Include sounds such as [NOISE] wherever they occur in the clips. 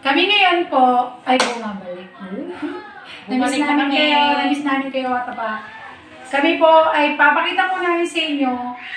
Kami ngayon po ay bumabalik. [LAUGHS] Namiss Bumalik na namin kami. kayo, namiss namin kayo at pa. Kami po ay papakita po namin sa inyo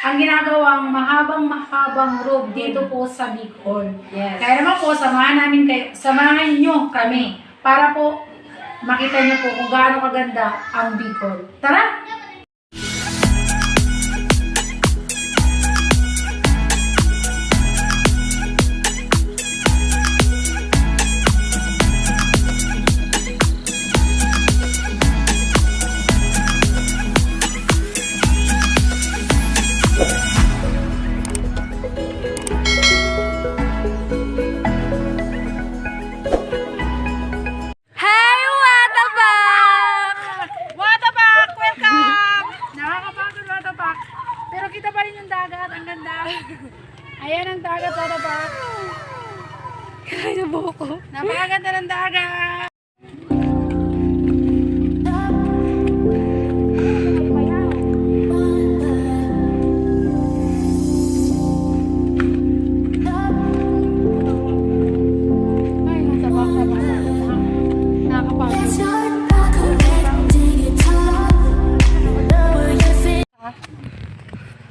ang ginagawang mahabang-mahabang road dito po sa Bicol. Yes. Kaya naman po, samahan namin kayo, samahan nyo kami para po makita nyo po kung gaano kaganda ang Bicol. Tara! Napakaganda ng dagat. Na.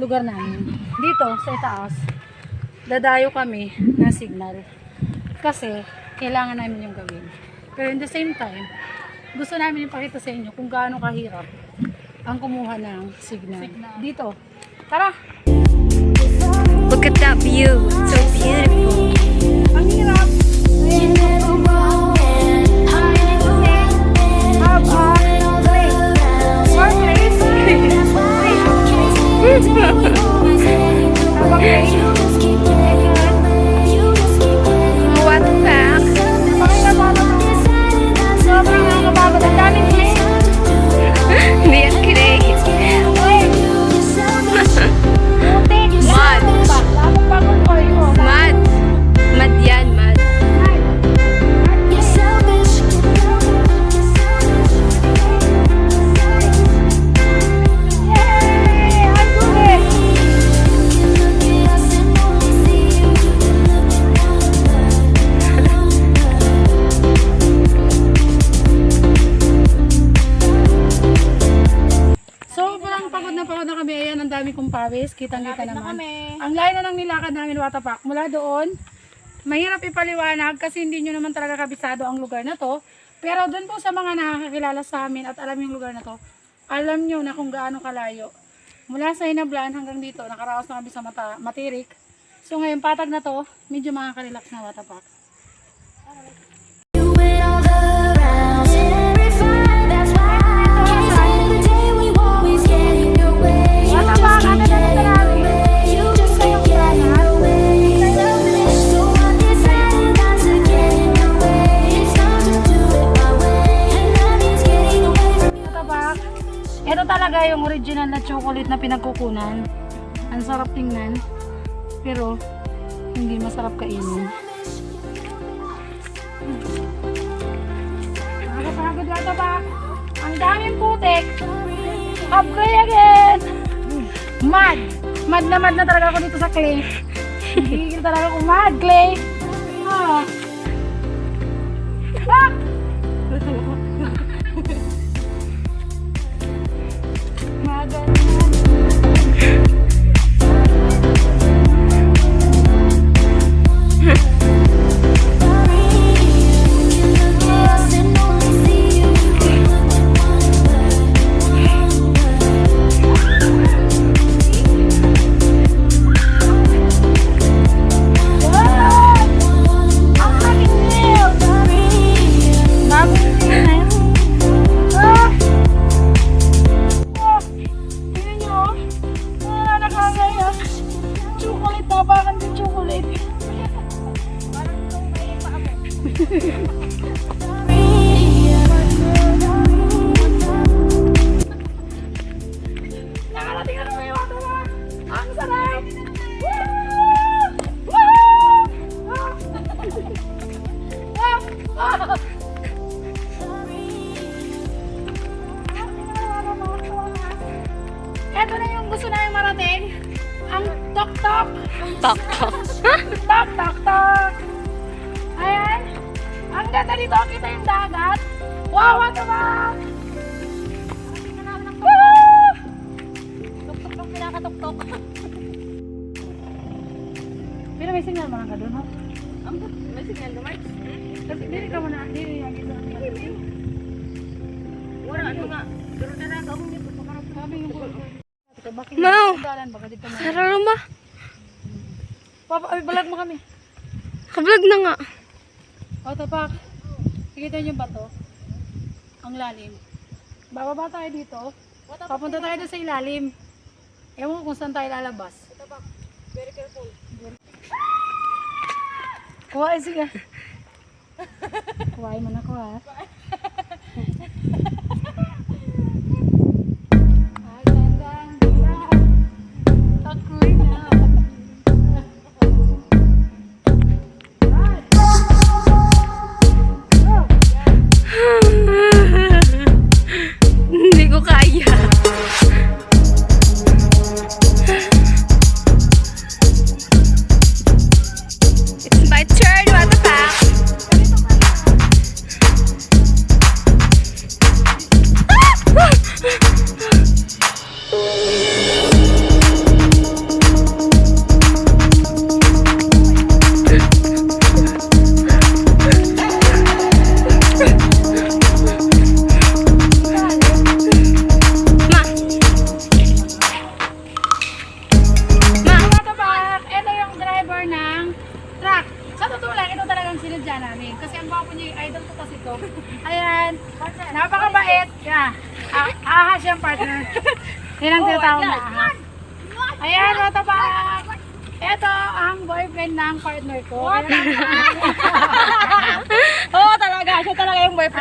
Lugar namin. Dito, sa itaas, dadayo kami ng signal. Kasi, kailangan namin yung gawin. Pero in the same time, gusto namin ipakita sa inyo kung gaano kahirap ang kumuha ng signal. Dito. Tara! Look at that view. So beautiful. Ang hirap! Have pagod na pagod na kami. Ayan, ang dami kong pawis. Kitang-kita naman. Ang layo na ng nilakad namin, Watapak. Mula doon, mahirap ipaliwanag kasi hindi nyo naman talaga kabisado ang lugar na to. Pero doon po sa mga nakakakilala sa amin at alam yung lugar na to, alam nyo na kung gaano kalayo. Mula sa Inablan hanggang dito, nakaraos na kami sa mata, Matirik. So ngayon, patag na to, medyo makaka-relax na. Watapak, original na chocolate na pinagkukunan. Ang sarap tingnan. Pero, hindi masarap kainin. Nakakapagod nga tabak. Ang daming putik. Clay again. Mad. Mad na mad na talaga ako dito sa clay. Hindi talaga ako mad, clay. Ah. Ah! Ang ganda dito, kita yung dagat. Wow, the fuck? Woo! Tuk-tuk pinakatuktok. [LAUGHS] Pero may signal mo lang ka doon, ha? Ang may signal na March. Kasi dili ka muna, dili yung isa. Wala ano nga. Pero na lang ako nito. Sabi yung bulo. Mau. dalan baka dito mo. Sararo ma. Papa, ay, balag mo kami. Kablog na nga. O, tapak. Nakita niyo ba to? Ang lalim. Bababa tayo dito. Papunta tayo doon sa ilalim. Ewan ko kung saan tayo lalabas. Very careful. Kuha, eh, sige. [LAUGHS] Kuhain mo na ko, ha?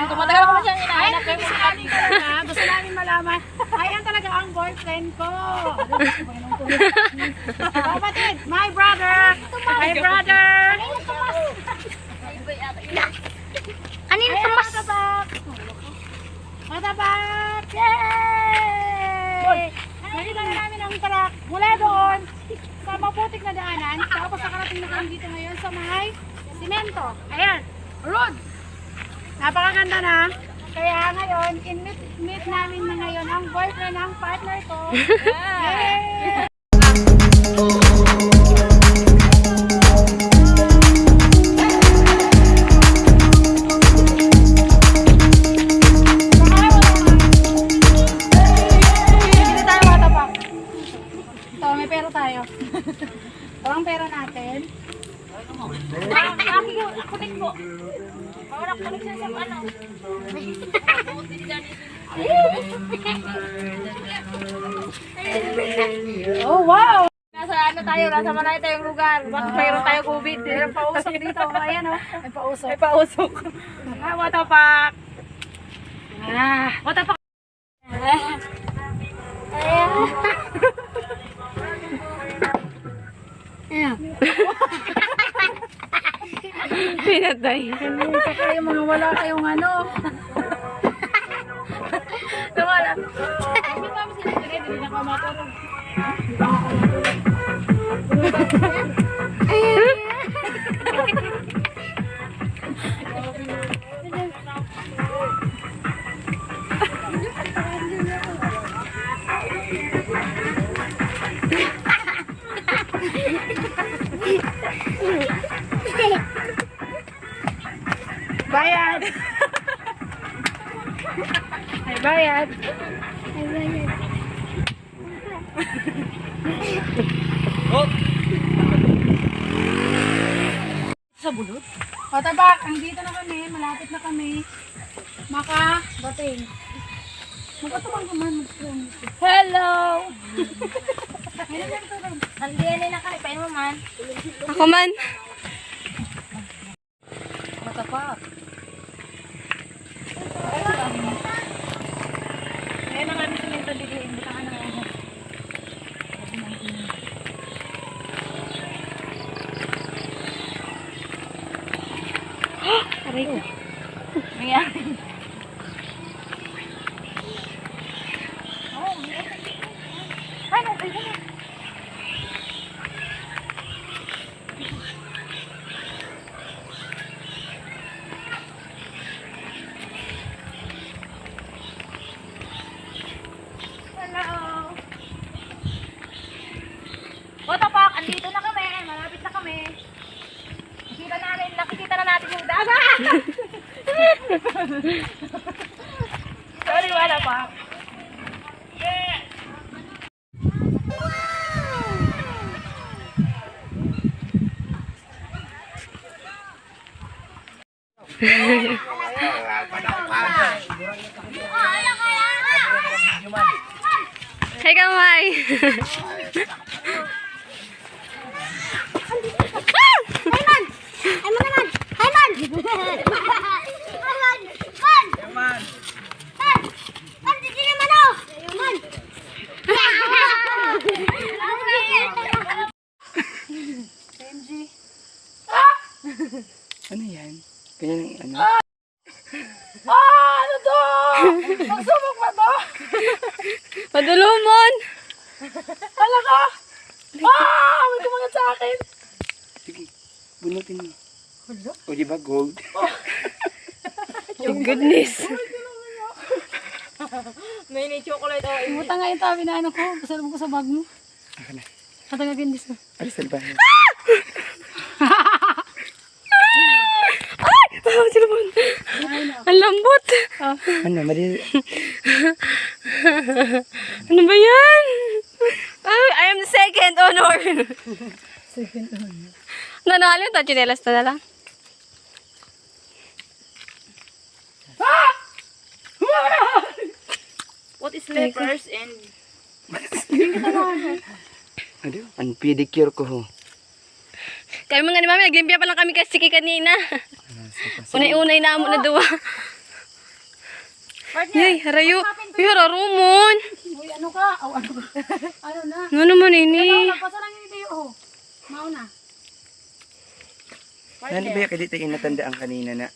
Boyfriend ko. Matagal ko na siyang Ay, hinahanap. gusto namin talaga. Gusto namin malaman. Ayan talaga ang boyfriend ko. Kapatid, my brother. My brother. Kanina Ayan, tumas. matabak. Matabak. Yay! Nakita na namin ang truck mula doon sa maputik na daanan. Tapos nakarating na kami dito ngayon sa may simento. Ayan, road. Napakaganda na. Kaya ngayon, in-meet meet namin na ngayon ang boyfriend ng partner ko. [LAUGHS] Yay! Nasa malayo tayong lugar. Bakit mayroon tayo COVID? Meron pausok dito. [LAUGHS] Ayan, oh. May pausok. May pausok. [LAUGHS] Ah, what the fuck? Ah, What the fuck? ayan. [LAUGHS] Pinatay. Hindi pa kayo mga wala kayong ano. Nawala. Hindi kami sila hindi na kamaturog. Bayad! Ay, bayad! Sa bulot? O tabak, andito na kami, malapit na kami. Makabating. Magkatubang ka man, mag-strong. Hello! Nandiyan na kami. Pain mo man. Ako man. Matapak. Ayun na kami sininto dito, Wait. Nangyari. Oh, Ay, nabay ko na. Andito na kayo. natin yung dagat! Sorry, wala pa. Yeah! Hey, come on. Ano yan? Ganyan ang ano? Ah, ano to? Magsubok ba to? Madulumon! Hala ka? Ah, may kumagat sa akin. Sige, bunutin mo. O di ba gold? [LAUGHS] Oh, goodness. May ni chocolate oh. Imuta nga yung tabi na ano ko. Pasalubong ko sa bag mo. Ako na. Katagagin ko. Alis na ba? Oh, silabon. Ang lambot. Ano, mali. Ano ba yan? Oh, I am the second honor. Second one. Nanalo, ta chinelas na lang. What is lepers and... Ano? Ang pedicure ko ho. Kaya mga ni mami, naglimpia pa lang kami kasi kanina. Unay-unay na amo na duwa. Yay, harayo. Uy, hararumon. Uy, ano ka? Oh, ano ka? [LAUGHS] ano na? Ano naman ini? Nagpasa lang yung video. Oh. Mauna. Nani ba yung kadito yung natandaan kanina na